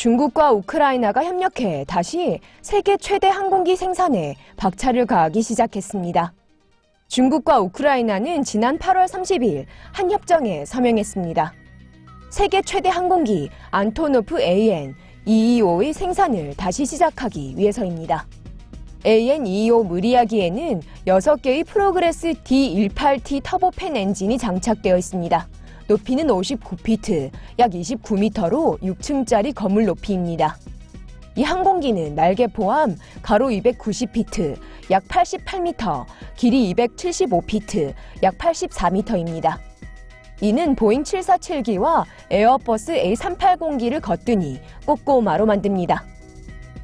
중국과 우크라이나가 협력해 다시 세계 최대 항공기 생산에 박차를 가하기 시작했습니다. 중국과 우크라이나는 지난 8월 30일 한 협정에 서명했습니다. 세계 최대 항공기 안토노프 AN225의 생산을 다시 시작하기 위해서입니다. AN225 무리아기에는 6개의 프로그레스 D18T 터보팬 엔진이 장착되어 있습니다. 높이는 59피트, 약 29m로 6층짜리 건물 높이입니다. 이 항공기는 날개 포함 가로 290피트, 약 88m, 길이 275피트, 약 84m입니다. 이는 보잉 747기와 에어버스 A380기를 거뜬히 꼬꼬마로 만듭니다.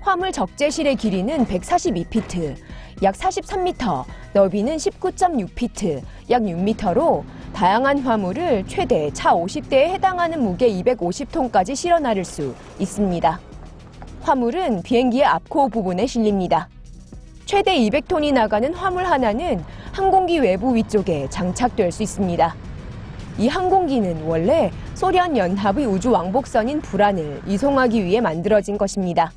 화물 적재실의 길이는 142피트, 약 43m, 너비는 19.6피트, 약 6m로 다양한 화물을 최대 차 50대에 해당하는 무게 250톤까지 실어 나를 수 있습니다. 화물은 비행기의 앞코 부분에 실립니다. 최대 200톤이 나가는 화물 하나는 항공기 외부 위쪽에 장착될 수 있습니다. 이 항공기는 원래 소련 연합의 우주 왕복선인 불안을 이송하기 위해 만들어진 것입니다.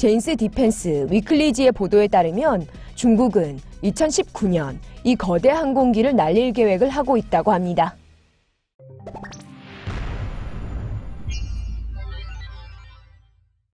제인스 디펜스 위클리지의 보도에 따르면 중국은 2019년 이 거대 항공기를 날릴 계획을 하고 있다고 합니다.